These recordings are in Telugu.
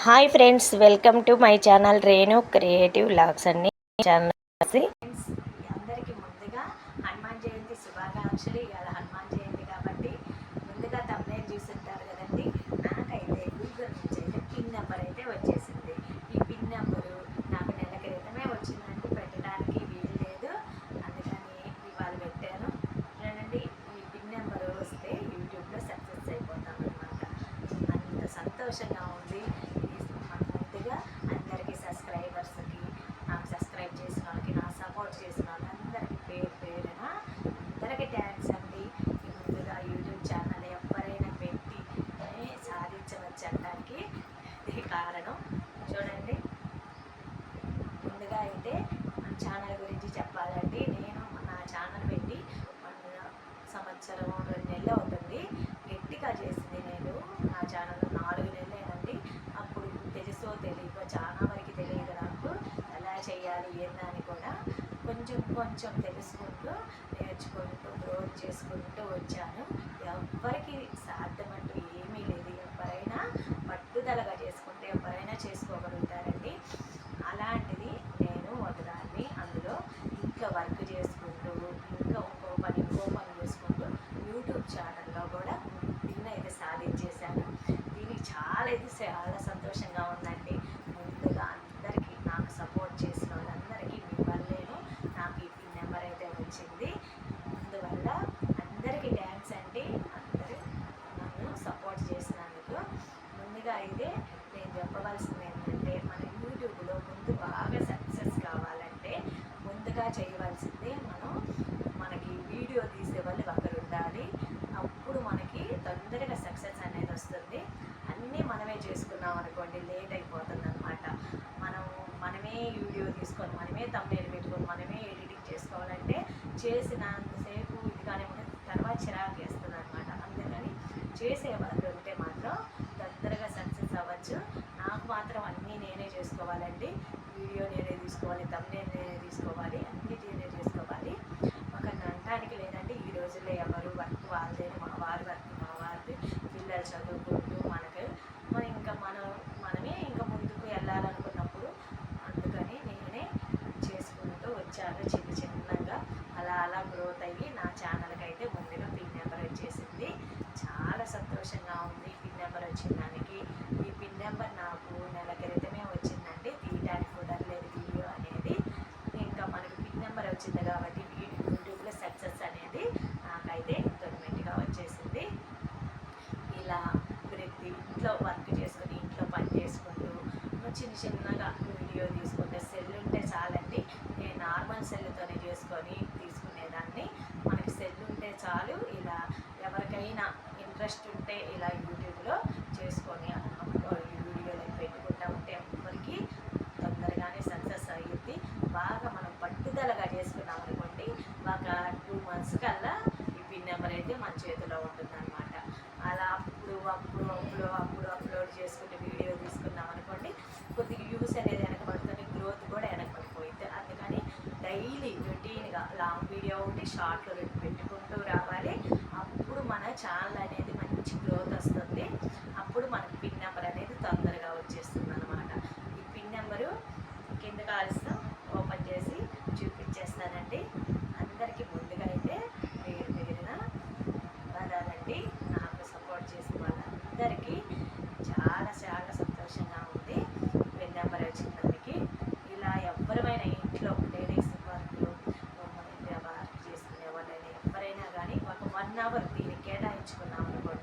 Hi friends welcome to my channel Renu creative logs అండి. ఛానల్ ఫ్రెండ్స్ అందరికీ ముందుగా హనుమాన్ జయంతి శుభాకాంక్షలు. ఇవాళ హనుమాన్ జయంతి కాబట్టి ముందుగా తమ్ముడే ఉంటారు కదండి. నాకైతే గూగుల్ నుంచి అయితే పిన్ నెంబర్ అయితే వచ్చేసి ఈ పిన్ నెంబరు నాకు నెల క్రితమే వచ్చిందండి పెట్టడానికి వీలు లేదు అందుకని ఇవాళ పెట్టాను చూడండి ఈ పిన్ నెంబర్ వస్తే యూట్యూబ్లో సక్సెస్ అయిపోతాం అనమాట అంత సంతోషంగా ఉంది ఈ మన ముందుగా అందరికీ సబ్స్క్రైబర్స్కి నాకు సబ్స్క్రైబ్ చేసిన వాళ్ళకి నా సపోర్ట్ చేసిన వాళ్ళందరికీ పేరు పేరున అందరికీ థ్యాంక్స్ అండి ఈ ముందుగా యూట్యూబ్ ఛానల్ ఎవరైనా పెట్టి ఏ, సాధించవచ్చు అనడానికి ఇది కారణం చూడండి. ముందుగా అయితే మన ఛానల్ గురించి చెప్పాలండి నేను నా ఛానల్ పెట్టి సంవత్సరం రెండు నెలలు అవుతుంది. గట్టిగా చేసింది నేను నా ఛానల్ నాలుగు నెలలేనండి. అప్పుడు తెలుసో తెలియకో చాలా వరకు తెలియదు నాకు ఎలా చేయాలి ఏందని కూడా కొంచెం కొంచెం తెలుసుకుంటూ నేర్చుకుంటూ గ్రోత్ చేసుకుంటూ వచ్చాను. ఎవరికి సాధ్యమైన ఏమీ లేదు ఎవరైనా పట్టుదలగా చేసుకుంటే ఎవరైనా చేసుకోగలుగుతారండి అలాంటిది నేను ఒకదాన్ని అందులో ఇంట్లో వర్క్ చేసుకుంటూ ఇంకా ఇంకో పని ఇంకో పని చేసుకుంటూ యూట్యూబ్ ఛానల్లో కూడా పిన్ అయితే సాధించేశాను దీనికి చాలా అయితే చాలా సంతోషంగా ఉందండి ముందుగా అందరికీ నాకు సపోర్ట్ చేసిన వాళ్ళందరికీ మీ వల్లేను నాకు ఈ పిన్ నెంబర్ అయితే వచ్చింది అందువల్ల అందరికీ థ్యాంక్స్ అండి అందరూ నన్ను సపోర్ట్ చేసినందుకు ముందుగా అయితే నేను చెప్పవలసింది ఏంటంటే మన యూట్యూబ్లో ముందు బాగా సక్సెస్ కావాలంటే ముందుగా చేయవలసింది మనం మనకి వీడియో తీసే వాళ్ళు ఒకరు ఉండాలి అప్పుడు మనకి తొందరగా సక్సెస్ అనేది వస్తుంది. అన్నీ మనమే చేసుకున్నాం అనుకోండి లేట్ అయిపోతుంది అనమాట మనం మనమే వీడియో తీసుకొని మనమే తమ్నేలు పెట్టుకొని మనమే ఎడిటింగ్ చేసుకోవాలంటే చేసినంతసేపు ఇది కానీ తర్వాత చిరాకు వేస్తుంది అనమాట అందుకని చేసే వాళ్ళు ఉంటే మాత్రం తొందరగా సక్సెస్ అవ్వచ్చు. నాకు మాత్రం అన్నీ నేనే చేసుకోవాలండి. వీడియో నేనే తీసుకోవాలి తమ్నే నేనే తీసుకోవాలి అన్నీ నేనే చేసుకోవాలి. ఒకరిని అనడానికి లేదంటే ఈ రోజుల్లో ఎవరు వర్క్ వాళ్ళదే మా వారి వర్క్ మా వారిది. పిల్లలు చదువుకుంటూ మనకి మనం ఇంకా మనం మనమే ఇంకా ముందుకు వెళ్ళాలనుకున్నప్పుడు అందుకని నేనే చేసుకుంటూ వచ్చాను చిన్న చిన్నగా. అలా అలా గ్రోత్ అయ్యి నా ఛానల్కి అయితే ముందుగా పిన్ నెంబర్ వచ్చేసింది. చాలా సంతోషంగా ఉంది పిన్ నెంబర్ వచ్చింది దానికి ఈ పిన్ నెంబర్ నాకు నెల క్రితమే వచ్చిందండి తీయడానికి కుదరలేదు వీడియో అనేది ఇంకా మనకి పిన్ నెంబర్ వచ్చింది కాబట్టి యూట్యూబ్లో సక్సెస్ అనేది నాకైతే గవర్నమెంట్గా వచ్చేసింది. ఇలా ప్రతి ఇంట్లో వర్క్ చేసుకుని ఇంట్లో పని చేసుకుంటూ చిన్న చిన్నగా వీడియో తీసుకుంటే సెల్ ఉంటే చాలండి. నేను నార్మల్ సెల్తోనే చేసుకొని తీసుకునేదాన్ని. మనకి సెల్ ఉంటే చాలు. ఇలా ఎవరికైనా ఇంట్రెస్ట్ ఉంటే ఇలా యూట్యూబ్లో చేసుకొని ఈ వీడియోలు పెట్టుకుంటా ఉంటే ఎవరికి తొందరగానే సక్సెస్ అయ్యింది బాగా మనం పట్టుదలగా చేసుకున్నాం అనుకోండి ఒక టూ మంత్స్ కల్లా ఈ పిన్ నెంబర్ అయితే మన చేతిలో ఉంటుందన్నమాట. అలా అప్పుడు అప్పుడు అప్పుడు అప్పుడు అప్లోడ్ చేసుకుంటే వీడియో తీసుకున్నాం అనుకోండి కొద్దిగా వ్యూస్ అనేది వెనకబడుతుంది గ్రోత్ కూడా వెనకబడిపోయింది. అందుకని డైలీ రొటీన్గా లాంగ్ వీడియో ఒకటి షార్ట్లో రెండు పెట్టుకుంటూ రావాలి. అప్పుడు మన ఛానల్ అనేది మంచి గ్రోత్ వస్తుంది. అప్పుడు మనకి పిన్ నెంబర్ అనేది తొందరగా వచ్చేస్తుంది అనమాట ఈ పిన్ నెంబరు కింద కాలుస్తాం ఓపెన్ చేసి చూపించేస్తానండి అందరికీ ముందుగా అయితే పేరు పేరున పదాలండి నాకు సపోర్ట్ చేసిన వాళ్ళందరికీ చాలా చాలా సంతోషంగా ఉంది పిన్ నెంబర్ వచ్చిన దానికి ఇలా ఎవరైనా ఇంట్లో లేడీస్ వర్క్ వర్క్ చేసుకునే వాళ్ళైనా ఎవరైనా కానీ ఒక వన్ అవర్ దీనికి కేటాయించుకున్నాం అనుకోండి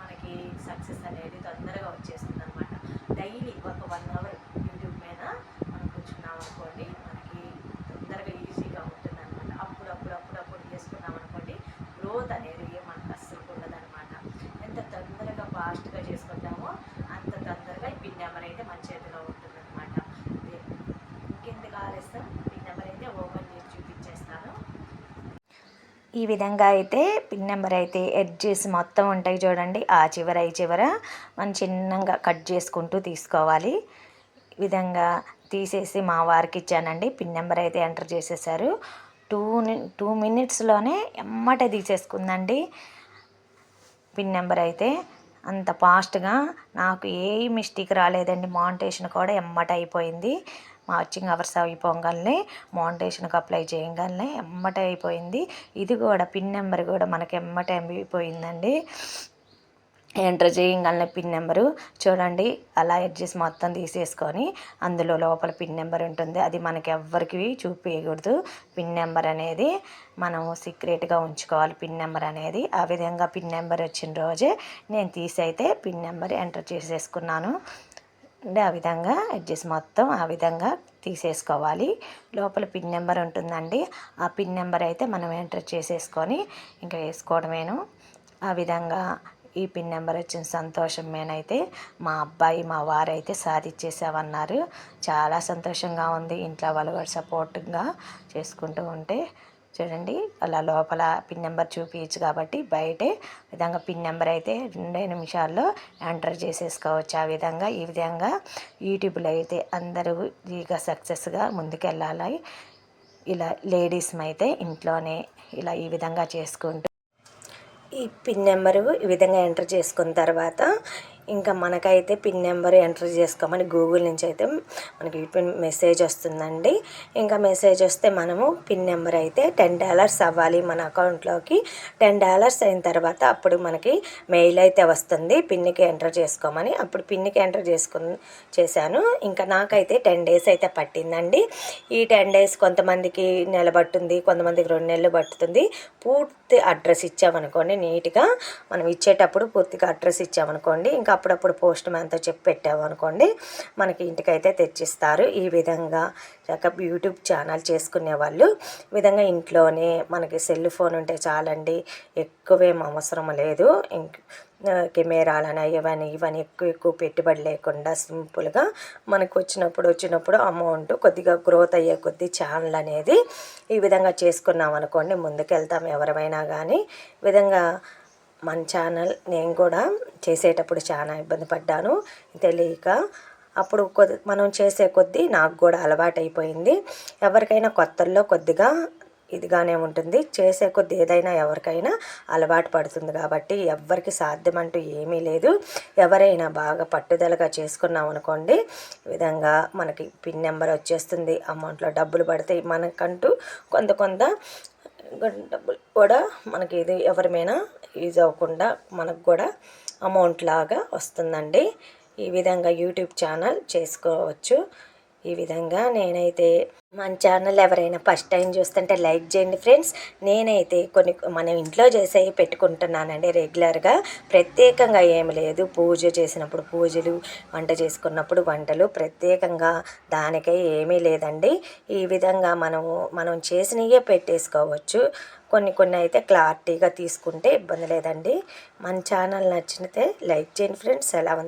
మనకి సక్సెస్ అనేది తొందరగా వచ్చేస్తుంది అనమాట డైలీ ఒక వన్ అవర్ యూట్యూబ్ మీద మనం కూర్చున్నాం అనుకోండి మనకి తొందరగా ఈజీగా ఉంటుంది అనమాట అప్పుడు అప్పుడు అప్పుడు అప్పుడు చేసుకున్నాం అనుకోండి గ్రోత్ అనేది మనకు అస్సలు ఉండదన్నమాట ఎంత తొందరగా ఫాస్ట్గా చేసుకుంటామో అంత తొందరగా ఈ పిన్ నెంబర్ అయితే మన చేతిలో ఉంటుందన్నమాట ఇంకెందుకు ఆలస్యం పిన్ నెంబర్ అయితే ఓపెన్ చేసి చూపించేస్తాను ఈ విధంగా అయితే పిన్ నెంబర్ అయితే ఎడ్ చేసి మొత్తం ఉంటాయి చూడండి. ఆ చివర ఈ చివర మనం చిన్నగా కట్ చేసుకుంటూ తీసుకోవాలి. ఈ విధంగా తీసేసి మా వారికి ఇచ్చానండి. పిన్ నెంబర్ అయితే ఎంటర్ చేసేసారు. టూ టూ మినిట్స్లోనే ఎమ్మటే తీసేసుకుందండి. పిన్ నెంబర్ అయితే అంత ఫాస్ట్గా నాకు ఏ మిస్టేక్ రాలేదండి. మాంటేషన్ కూడా ఎమ్మట అయిపోయింది. మార్చింగ్ అవర్స్ అయిపోగానే మౌంటేషన్కి అప్లై చేయగానే ఎమ్మటే అయిపోయింది. ఇది కూడా పిన్ నెంబర్ కూడా మనకి ఎమ్మట అయిపోయిందండి. ఎంటర్ చేయగానే పిన్ నెంబరు. చూడండి అలా ఎడ్జెస్ మొత్తం తీసేసుకొని అందులో లోపల పిన్ నెంబర్ ఉంటుంది. అది మనకి ఎవ్వరికి చూపించకూడదు పిన్ నెంబర్ అనేది మనం సీక్రెట్గా ఉంచుకోవాలి. పిన్ నెంబర్ అనేది ఆ విధంగా పిన్ నెంబర్ వచ్చిన రోజే నేను తీసి అయితే పిన్ నెంబర్ ఎంటర్ చేసేసుకున్నాను. అంటే ఆ విధంగా అడ్జస్ట్ మొత్తం ఆ విధంగా తీసేసుకోవాలి. లోపల పిన్ నెంబర్ ఉంటుందండి. ఆ పిన్ నెంబర్ అయితే మనం ఎంటర్ చేసేసుకొని ఇంకా వేసుకోవడమేను. ఆ విధంగా ఈ పిన్ నెంబర్ వచ్చిన సంతోషం నేనైతే మా అబ్బాయి మా వారైతే సాధించేసామన్నారు చాలా సంతోషంగా ఉంది. ఇంట్లో వాళ్ళు కూడా సపోర్ట్గా చేసుకుంటూ ఉంటే చూడండి అలా లోపల పిన్ నెంబర్ చూపించచ్చు కాబట్టి బయటే విధంగా పిన్ నెంబర్ అయితే రెండే నిమిషాల్లో ఎంటర్ చేసేసుకోవచ్చు. ఆ విధంగా ఈ విధంగా యూట్యూబ్లో అయితే అందరూ ఇక సక్సెస్గా ముందుకెళ్ళాలి. ఇలా లేడీస్ అయితే ఇంట్లోనే ఇలా ఈ విధంగా చేసుకుంటూ ఈ పిన్ నెంబరు ఈ విధంగా ఎంటర్ చేసుకున్న తర్వాత ఇంకా మనకైతే పిన్ నెంబర్ ఎంటర్ చేసుకోమని గూగుల్ నుంచి అయితే మనకి పిన్ మెసేజ్ వస్తుందండి. ఇంకా మెసేజ్ వస్తే మనము పిన్ నెంబర్ అయితే టెన్ డాలర్స్ అవ్వాలి మన అకౌంట్లోకి. టెన్ డాలర్స్ అయిన తర్వాత అప్పుడు మనకి మెయిల్ అయితే వస్తుంది. పిన్కి ఎంటర్ చేసుకోమని అప్పుడు పిన్కి ఎంటర్ చేసుకు చేశాను. ఇంకా నాకైతే టెన్ డేస్ అయితే పట్టిందండి. ఈ టెన్ డేస్ కొంతమందికి నెల పట్టుంది కొంతమందికి రెండు నెలలు పట్టుతుంది. పూర్తి అడ్రస్ ఇచ్చామనుకోండి నీట్గా మనం ఇచ్చేటప్పుడు పూర్తిగా అడ్రస్ ఇచ్చామనుకోండి ఇంకా అప్పుడప్పుడు పోస్ట్ మ్యాన్తో చెప్పి పెట్టామనుకోండి మనకి ఇంటికైతే తెచ్చిస్తారు. ఈ విధంగా చక్కగా యూట్యూబ్ ఛానల్ చేసుకునే వాళ్ళు విధంగా ఇంట్లోనే మనకి సెల్ ఫోన్ ఉంటే చాలండి ఎక్కువేం అవసరం లేదు. ఇంక కెమెరాలని ఇవన్నీ ఇవన్నీ ఎక్కువ ఎక్కువ పెట్టుబడి లేకుండా సింపుల్గా మనకు వచ్చినప్పుడు వచ్చినప్పుడు అమౌంట్ కొద్దిగా గ్రోత్ అయ్యే కొద్ది ఛానల్ అనేది ఈ విధంగా చేసుకున్నాం అనుకోండి ముందుకెళ్తాం ఎవరమైనా కానీ విధంగా మన ఛానల్ నేను కూడా చేసేటప్పుడు చాలా ఇబ్బంది పడ్డాను. తెలియక అప్పుడు కొద్ది మనం చేసే కొద్దీ నాకు కూడా అలవాటైపోయింది. ఎవరికైనా కొత్తల్లో కొద్దిగా ఇదిగానే ఉంటుంది. చేసే కొద్ది ఏదైనా ఎవరికైనా అలవాటు పడుతుంది కాబట్టి ఎవరికి సాధ్యమంటూ ఏమీ లేదు. ఎవరైనా బాగా పట్టుదలగా చేసుకున్నాం అనుకోండి విధంగా మనకి పిన్ నెంబర్ వచ్చేస్తుంది. అమౌంట్లో డబ్బులు పడతాయి మనకంటూ కొంత కొంత డబ్బులు కూడా మనకి ఇది ఎవరిమైనా యూజ్ అవ్వకుండా మనకు కూడా అమౌంట్ లాగా వస్తుందండి. ఈ విధంగా యూట్యూబ్ ఛానల్ చేసుకోవచ్చు. ఈ విధంగా నేనైతే మన ఛానల్ ఎవరైనా ఫస్ట్ టైం చూస్తుంటే లైక్ చేయండి ఫ్రెండ్స్. నేనైతే కొన్ని మనం ఇంట్లో చేసే పెట్టుకుంటున్నానండి రెగ్యులర్గా. ప్రత్యేకంగా ఏమి లేదు. పూజ చేసినప్పుడు పూజలు వంట చేసుకున్నప్పుడు వంటలు. ప్రత్యేకంగా దానికై ఏమీ లేదండి. ఈ విధంగా మనము మనం చేసినవే పెట్టేసుకోవచ్చు. కొన్ని కొన్ని అయితే క్లారిటీగా తీసుకుంటే ఇబ్బంది లేదండి. మన ఛానల్ నచ్చితే లైక్ చేయండి ఫ్రెండ్స్. ఎలా ఉంది?